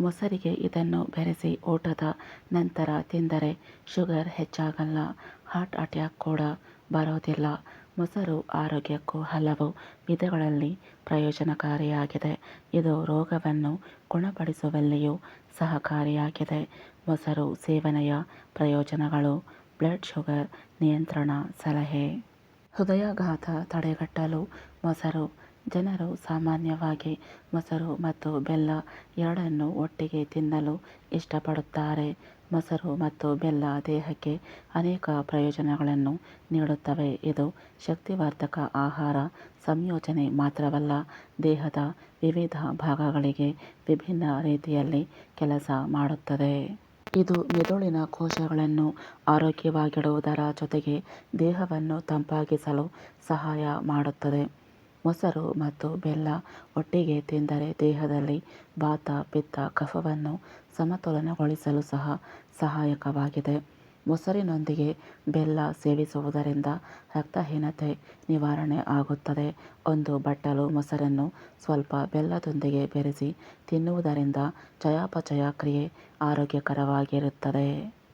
ಮೊಸರಿಗೆ ಇದನ್ನು ಬೆರೆಸಿ ಊಟದ ನಂತರ ತಿಂದರೆ ಶುಗರ್ ಹೆಚ್ಚಾಗಲ್ಲ. ಹಾರ್ಟ್ ಅಟ್ಯಾಕ್ ಕೂಡ ಬರೋದಿಲ್ಲ. ಮೊಸರು ಆರೋಗ್ಯಕ್ಕೂ ಹಲವು ವಿಧಗಳಲ್ಲಿ ಪ್ರಯೋಜನಕಾರಿಯಾಗಿದೆ. ಇದು ರೋಗವನ್ನು ಗುಣಪಡಿಸುವಲ್ಲಿಯೂ ಸಹಕಾರಿಯಾಗಿದೆ. ಮೊಸರು ಸೇವನೆಯ ಪ್ರಯೋಜನಗಳು, ಬ್ಲಡ್ ಶುಗರ್ ನಿಯಂತ್ರಣ, ಸಲಹೆ, ಹೃದಯಾಘಾತ ತಡೆಗಟ್ಟಲು ಮೊಸರು ಜನರು ಸಾಮಾನ್ಯವಾಗಿ ಮೊಸರು ಮತ್ತು ಬೆಲ್ಲ ಎರಡನ್ನು ಒಟ್ಟಿಗೆ ತಿನ್ನಲು ಇಷ್ಟಪಡುತ್ತಾರೆ. ಮೊಸರು ಮತ್ತು ಬೆಲ್ಲ ದೇಹಕ್ಕೆ ಅನೇಕ ಪ್ರಯೋಜನಗಳನ್ನು ನೀಡುತ್ತವೆ. ಇದು ಶಕ್ತಿವರ್ಧಕ ಆಹಾರ ಸಂಯೋಜನೆ ಮಾತ್ರವಲ್ಲ, ದೇಹದ ವಿವಿಧ ಭಾಗಗಳಿಗೆ ವಿಭಿನ್ನ ರೀತಿಯಲ್ಲಿ ಕೆಲಸ ಮಾಡುತ್ತದೆ. ಇದು ಮೆದುಳಿನ ಕೋಶಗಳನ್ನು ಆರೋಗ್ಯವಾಗಿಡುವುದರ ಜೊತೆಗೆ ದೇಹವನ್ನು ತಂಪಾಗಿಸಲು ಸಹಾಯ ಮಾಡುತ್ತದೆ. ಮೊಸರು ಮತ್ತು ಬೆಲ್ಲ ಒಟ್ಟಿಗೆ ತಿಂದರೆ ದೇಹದಲ್ಲಿ ವಾತ ಪಿತ್ತ ಕಫವನ್ನು ಸಮತೋಲನಗೊಳಿಸಲು ಸಹ ಸಹಾಯಕವಾಗಿದೆ. ಮೊಸರಿನೊಂದಿಗೆ ಬೆಲ್ಲ ಸೇವಿಸುವುದರಿಂದ ರಕ್ತಹೀನತೆ ನಿವಾರಣೆ ಆಗುತ್ತದೆ. ಒಂದು ಬಟ್ಟಲು ಮೊಸರನ್ನು ಸ್ವಲ್ಪ ಬೆಲ್ಲದೊಂದಿಗೆ ಬೆರೆಸಿ ತಿನ್ನುವುದರಿಂದ ಚಯಾಪಚಯ ಕ್ರಿಯೆ ಆರೋಗ್ಯಕರವಾಗಿರುತ್ತದೆ.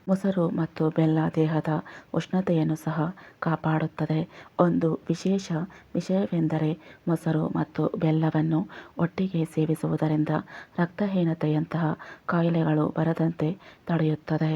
ಮೊಸರು ಮತ್ತು ಬೆಲ್ಲ ದೇಹದ ಉಷ್ಣತೆಯನ್ನು ಸಹ ಕಾಪಾಡುತ್ತದೆ. ಒಂದು ವಿಶೇಷ ವಿಷಯವೆಂದರೆ ಮೊಸರು ಮತ್ತು ಬೆಲ್ಲವನ್ನು ಒಟ್ಟಿಗೆ ಸೇವಿಸುವುದರಿಂದ ರಕ್ತಹೀನತೆಯಂತಹ ಕಾಯಿಲೆಗಳು ಬರದಂತೆ ತಡೆಯುತ್ತದೆ.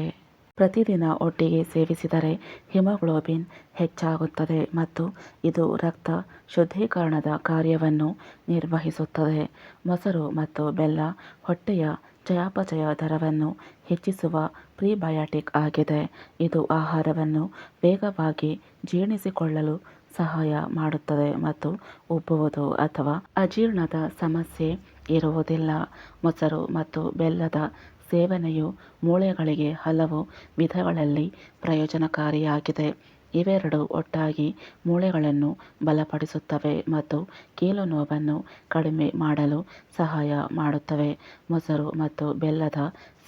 ಪ್ರತಿದಿನ ಒಟ್ಟಿಗೆ ಸೇವಿಸಿದರೆ ಹಿಮೋಗ್ಲೋಬಿನ್ ಹೆಚ್ಚಾಗುತ್ತದೆ ಮತ್ತು ಇದು ರಕ್ತ ಶುದ್ಧೀಕರಣದ ಕಾರ್ಯವನ್ನು ನಿರ್ವಹಿಸುತ್ತದೆ. ಮೊಸರು ಮತ್ತು ಬೆಲ್ಲ ಹೊಟ್ಟೆಯ ಚಯಾಪಚಯ ದರವನ್ನು ಹೆಚ್ಚಿಸುವ ಪ್ರಿಬಯಾಟಿಕ್ ಆಗಿದೆ. ಇದು ಆಹಾರವನ್ನು ವೇಗವಾಗಿ ಜೀರ್ಣಿಸಿಕೊಳ್ಳಲು ಸಹಾಯ ಮಾಡುತ್ತದೆ ಮತ್ತು ಉಬ್ಬುವುದು ಅಥವಾ ಅಜೀರ್ಣದ ಸಮಸ್ಯೆ ಇರುವುದಿಲ್ಲ. ಮೊಸರು ಮತ್ತು ಬೆಲ್ಲದ ಸೇವನೆಯು ಮೂಳೆಗಳಿಗೆ ಹಲವು ವಿಧಗಳಲ್ಲಿ ಪ್ರಯೋಜನಕಾರಿಯಾಗಿದೆ. ಇವೆರಡೂ ಒಟ್ಟಾಗಿ ಮೂಳೆಗಳನ್ನು ಬಲಪಡಿಸುತ್ತವೆ ಮತ್ತು ಕೀಲು ನೋವನ್ನು ಕಡಿಮೆ ಮಾಡಲು ಸಹಾಯ ಮಾಡುತ್ತವೆ. ಮೊಸರು ಮತ್ತು ಬೆಲ್ಲದ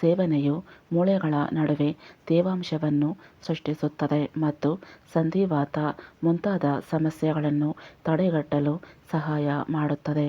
ಸೇವನೆಯು ಮೂಳೆಗಳ ನಡುವೆ ತೇವಾಂಶವನ್ನು ಸೃಷ್ಟಿಸುತ್ತದೆ ಮತ್ತು ಸಂಧಿವಾತ ಮುಂತಾದ ಸಮಸ್ಯೆಗಳನ್ನು ತಡೆಗಟ್ಟಲು ಸಹಾಯ ಮಾಡುತ್ತದೆ.